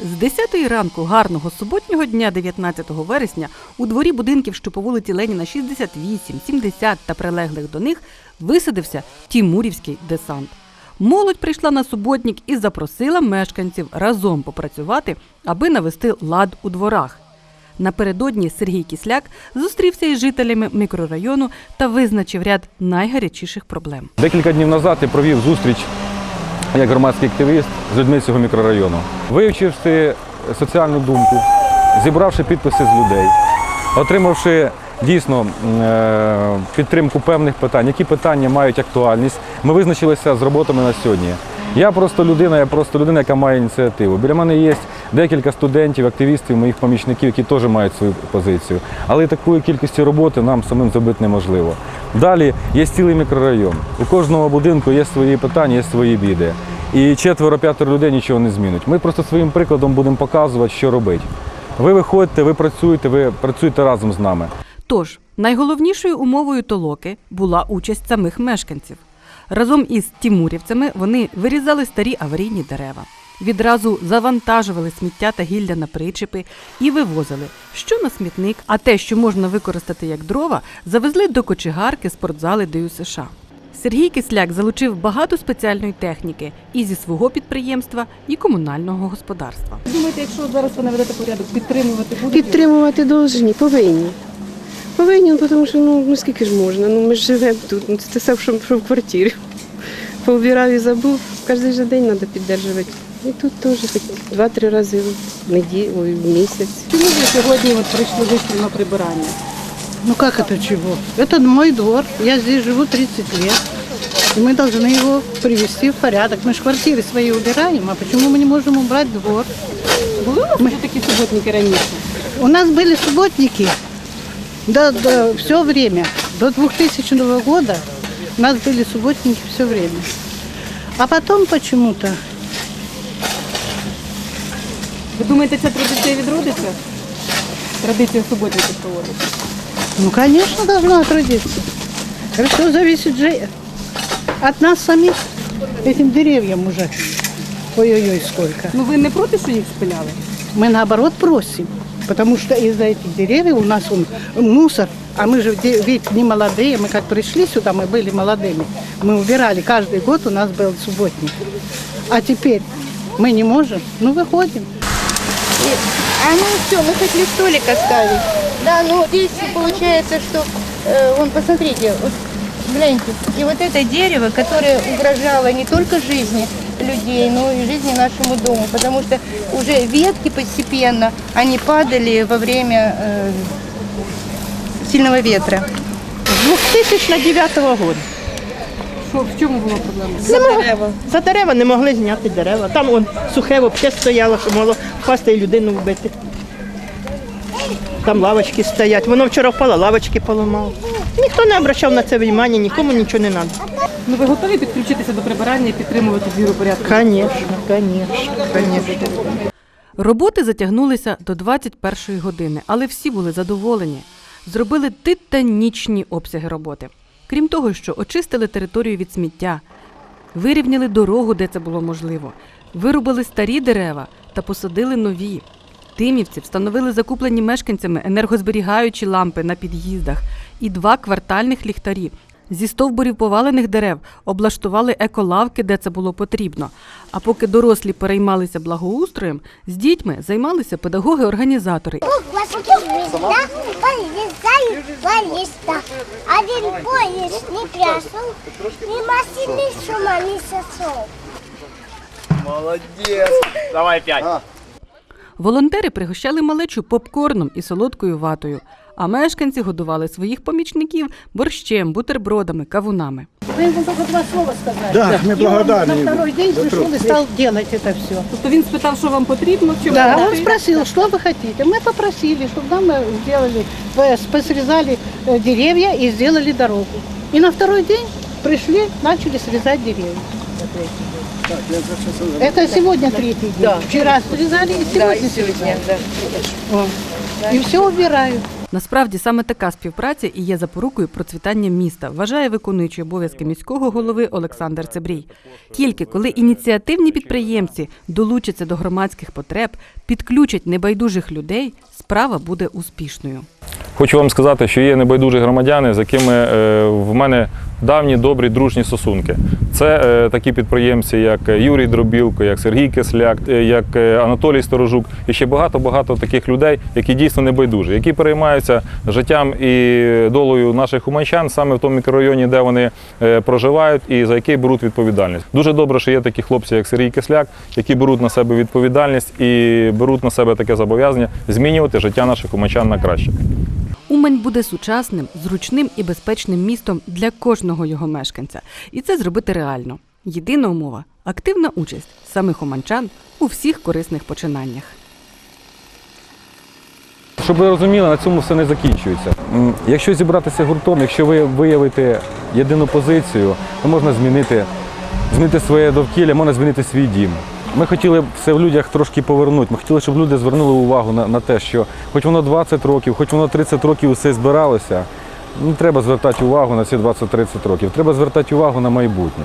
З 10 ранку гарного суботнього дня 19 вересня у дворі будинків, що по вулиці Леніна 68, 70 та прилеглих до них, висадився Тімурівський десант. Молодь прийшла на суботник і запросила мешканців разом попрацювати, аби навести лад у дворах. Напередодні Сергій Кісляк зустрівся із жителями мікрорайону та визначив ряд найгарячіших проблем. Декілька днів назад я провів зустріч як громадський активіст з людьми цього мікрорайону, вивчивши соціальну думку, зібравши підписи з людей, отримавши дійсно е, підтримку певних питань, які питання мають актуальність. Ми визначилися з роботами на сьогодні. Я просто людина, я просто людина, яка має ініціативу. Біля мене є декілька студентів, активістів, моїх помічників, які теж мають свою позицію. Але такої кількості роботи нам самим зробити неможливо. Далі є цілий мікрорайон. У кожного будинку є свої питання, є свої біди. І четверо-п'ятеро людей нічого не змінить. Ми просто своїм прикладом будемо показувати, що робити. Ви виходите, ви працюєте, ви працюєте разом з нами. Тож найголовнішою умовою толоки була участь самих мешканців. Разом із тімурівцями вони вирізали старі аварійні дерева, відразу завантажували сміття та гілля на причепи і вивозили, що на смітник, а те, що можна використати як дрова, завезли до кочегарки спортзали ДЮСШ. США. Сергій Кисляк залучив багато спеціальної техніки і зі свого підприємства, і комунального господарства. Думаєте, якщо зараз ви наведете порядок, підтримувати будете? Підтримувати должні, повинні. Повинні, ну, тому що ну, ну скільки ж можна? Ну ми ж живемо тут, ну це те саме, що, що в квартирі. Поубирав і забув, кожен же день треба підтримувати. І тут теж хоч два-три рази в неділю, ой, в місяць. Чому ви сьогодні от прийшли вийшли на прибирання? Ну как это чего? Это мой двор. Я здесь живу 30 лет. И мы должны его привести в порядок. Мы же квартиры свои убираем, а почему мы не можем убрать двор? Були у вас вже такі суботники раніше? У нас были субботники до, до, все время. До 2000 года у нас были субботники все время. А потом почему-то Ви думаєте, ця традиція відродиться? Традиція суботників проводити? Ну, конечно, должно отродиться. Все зависит же от нас самих, этим деревьям уже. Ой-ой-ой, сколько. Ну ви не проти, що їх спиляли? Мы наоборот просим, потому что из-за этих деревьев у нас он, мусор, а мы же ведь не молодые, мы как пришли сюда, мы были молодыми, мы убирали, каждый год у нас был субботник. А теперь мы не можем, ну выходим. А ну все, мы хотели столик оставить. Да, ну здесь получается, что, э, вон, посмотрите, вот, гляньте, и вот это дерево, которое угрожало не только жизни людей, но и жизни нашему дому, потому что уже ветки постепенно, они падали во время э, сильного ветра. З 2009 року. Що, в чому була проблема? За дерева. За дерева не могли зняти дерева. Там он сухе взагалі стояло, що могло впасти і людину вбити. Там лавочки стоять. Воно вчора впало, лавочки поламало. Ніхто не обращав на це увагу, нікому нічого не треба. Ну ви готові підключитися до прибирання і підтримувати звіру порядку? Звісно, звісно, звісно. Роботи затягнулися до 21-ї години, але всі були задоволені. Зробили титанічні обсяги роботи. Крім того, що очистили територію від сміття, вирівняли дорогу, де це було можливо, вирубали старі дерева та посадили нові. Тимівці встановили закуплені мешканцями енергозберігаючі лампи на під'їздах і два квартальних ліхтарі. Зі стовбурів повалених дерев облаштували еколавки, де це було потрібно. А поки дорослі переймалися благоустроєм, з дітьми займалися педагоги-організатори. Глазки да, полезают по листах. Один поезд не прясул, ни машины шума. Волонтери пригощали малечу попкорном і солодкою ватою, а мешканці годували своїх помічників борщем, бутербродами, кавунами. Вы ему только два слова сказали. Да, мы И он благодарны на ему второй день за пришел труд. и стал делать это все. Тобто він спитав, що вам потрібно, в чому Да, ви он готові? спросил, что вы хотите. Мы попросили, чтобы нам э, сделали, э, посрезали э, деревья и сделали дорогу. И на второй день пришли, начали срезать деревья. Это сегодня третий день. Вчера срезали и сегодня. срезали. О. И все убирают. Насправді саме така співпраця і є запорукою процвітання міста, вважає виконуючий обов'язки міського голови Олександр Цебрій. Тільки коли ініціативні підприємці долучаться до громадських потреб, підключать небайдужих людей, справа буде успішною. Хочу вам сказати, що є небайдужі громадяни, з якими е, в мене давні добрі дружні стосунки. Це е, такі підприємці, як Юрій Дробілко, як Сергій Кисляк, е, як е, Анатолій Сторожук і ще багато-багато таких людей, які дійсно небайдужі, які переймаються життям і долею наших уманчан саме в тому мікрорайоні, де вони е, проживають, і за який беруть відповідальність. Дуже добре, що є такі хлопці, як Сергій Кисляк, які беруть на себе відповідальність і беруть на себе таке зобов'язання змінювати життя наших уманчан на краще. Умань буде сучасним, зручним і безпечним містом для кожного його мешканця. І це зробити реально. Єдина умова активна участь самих уманчан у всіх корисних починаннях. Щоб ви розуміли, на цьому все не закінчується. Якщо зібратися гуртом, якщо ви виявите єдину позицію, то можна змінити, змінити своє довкілля, можна змінити свій дім. Ми хотіли все в людях трошки повернути. Ми хотіли, щоб люди звернули увагу на, на те, що хоч воно 20 років, хоч воно 30 років усе збиралося, не треба звертати увагу на ці 20-30 років. Треба звертати увагу на майбутнє.